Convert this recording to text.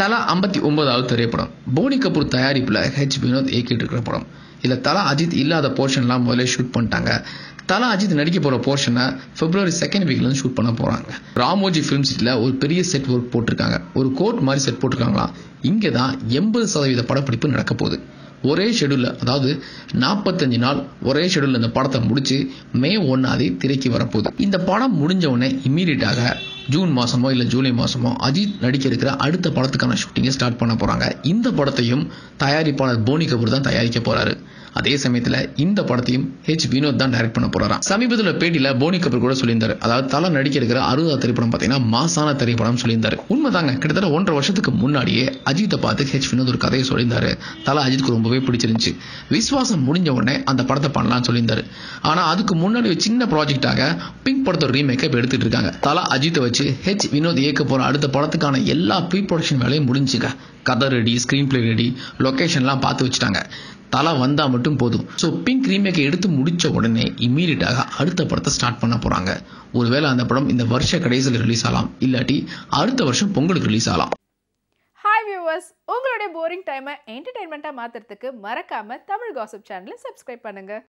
தலா ஐம்பத்தி ஒன்பதாவது திரைப்படம். போனி கபூர் தயாரிப்பில் ஹெச் வினோத் இயக்கிட்டு இருக்கிற படம். இதில் தலா அஜித் இல்லாத போர்ஷன்லாம் முதல்ல ஷூட் பண்ணிட்டாங்க. தலா அஜித் நடிக்க போகிற போர்ஷனை பிப்ரவரி செகண்ட் வீக்லேருந்து ஷூட் பண்ண போகிறாங்க ராமோஜி ஃபிலிம் சிட்டியில் ஒரு பெரிய செட் ஒர்க் போட்டிருக்காங்க. ஒரு கோட் மாதிரி செட் போட்டிருக்காங்களா? இங்கே தான் எண்பது சதவீத படப்பிடிப்பு நடக்க போகுது. ஒரே ஷெடியூலில் அதாவது நாற்பத்தஞ்சு நாள் ஒரே ஷெடியூலில் இந்த படத்தை முடிச்சு மே ஒன்றாந்தே திரைக்கு வரப்போகுது. இந்த படம் முடிஞ்ச உடனே இம்மீடியட்டாக ஜூன் மாசமோ இல்லை ஜூலை மாசமோ அஜித் நடிக்க இருக்கிற அடுத்த படத்துக்கான ஷூட்டிங்கை ஸ்டார்ட் பண்ண போறாங்க. இந்த படத்தையும் தயாரிப்பாளர் போனி கபூர் தான் தயாரிக்க போறாரு. அதே சமயத்தில் இந்த படத்தையும் ஹெச் வினோத் தான் டைரக்ட் பண்ண போறாராம். சமீபத்தில் பேட்டியில போனி கபூர் கூட சொல்லியிருந்தாரு. அதாவது தலை நடிக்க இருக்கிற அறுபதாவது திரைப்படம் பார்த்தீங்கன்னா மாசான திரைப்படம் சொல்லியிருந்தாரு. உண்மைதாங்க கிட்டத்தட்ட ஒன்றரை வருஷத்துக்கு முன்னாடியே அஜித்தை பார்த்து ஹெச் வினோத் ஒரு கதையை சொல்லியிருந்தாரு. தலை அஜித்க்கு ரொம்பவே பிடிச்சிருந்துச்சு. விஸ்வாசம் முடிஞ்ச உடனே அந்த படத்தை பண்ணலாம்னு சொல்லியிருந்தாரு. ஆனா அதுக்கு முன்னாடி சின்ன ப்ராஜெக்டாக பிங்க் படத்தோட ரீமேக்கை இப்போ எடுத்துட்டு இருக்காங்க. தலா அஜித்தை வச்சு ஹெச் வினோத் இயக்க போற அடுத்த படத்துக்கான எல்லா ப்ரீ ப்ரொடக்ஷன் வேலையும் முடிஞ்சுங்க. கதை ரெடி ஸ்க்ரீன் பிளே ரெடி லொக்கேஷன்லாம் பார்த்து வச்சுட்டாங்க. தலை வந்தால் மட்டும் போதும். ஸோ பிங்க் ரீமேக்கை எடுத்து முடித்த உடனே இம்மீடியட்டாக அடுத்த படத்தை ஸ்டார்ட் பண்ண போகிறாங்க ஒருவேளை அந்த படம் இந்த வருஷ கடைசியில் ரிலீஸ் ஆகலாம். இல்லாட்டி அடுத்த வருஷம் பொங்கலுக்கு ரிலீஸ் ஆகலாம். ஹாய் வியூவர்ஸ் உங்களுடைய போரிங் டைமை என்டர்டைன்மெண்ட்டாக மாற்றுறதுக்கு மறக்காமல் தமிழ் காசப் சேனலை சப்ஸ்கிரைப் பண்ணுங்கள்